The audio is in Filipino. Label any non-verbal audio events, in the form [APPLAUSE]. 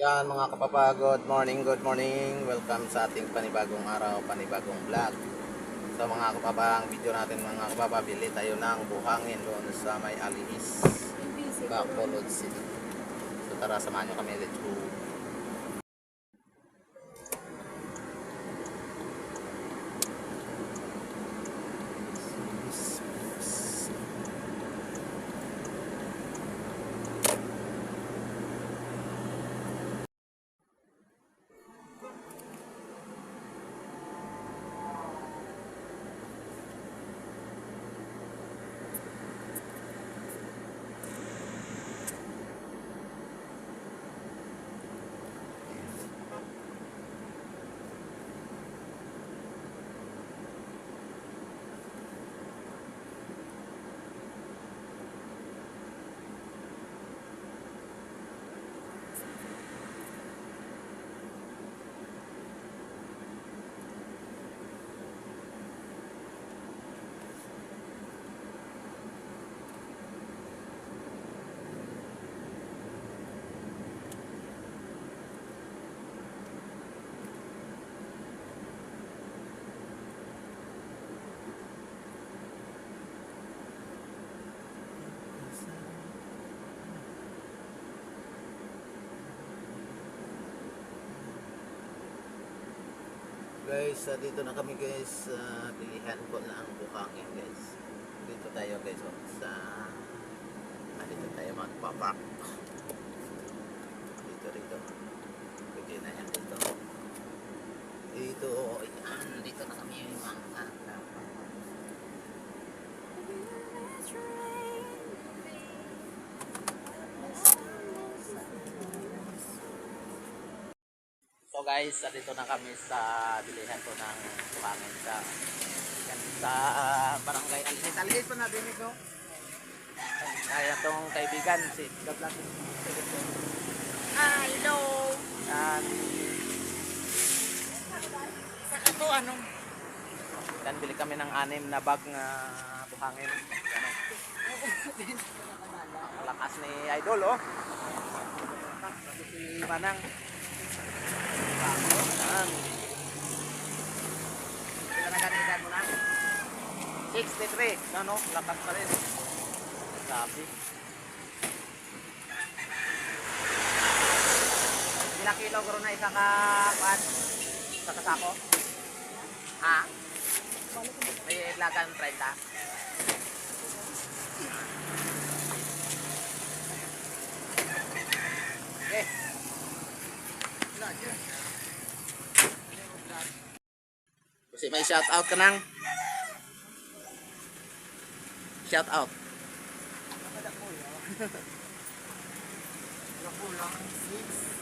Yan mga kapapa, good morning, good morning. Welcome sa ating panibagong araw, panibagong vlog. So mga kapapa, ang video natin mga kapapa, tayo ng buhangin doon sa may Alihis, Bacolod City. So tara, samahan nyo kami. Let's go. Guys, ah, dito na kami guys. Uh, bilihan ko na ang buhangin guys. Dito tayo guys. Oh, sa ah, dito tayo magpapak. Dito rito. Pwede na yan So guys, dito na kami sa bilihan ko ng buhangin sa sa ah, barangay Alihis. Alihis pa na din ito. Ay, itong kaibigan, si Gablat. Ah, hello. Yan, Sa ito, anong? yan, bili kami ng anim na bag na buhangin. Ano, malakas ni Idol, oh. Si Manang. Yan. Kailan na ganyan mo na? 63. Ano, lakas pa rin. Sabi. Ilang kilo na isa ka pan? Sa kasako? Ha? May lagan 30. Kasi may shout out ka nang. Shout out. [LAUGHS]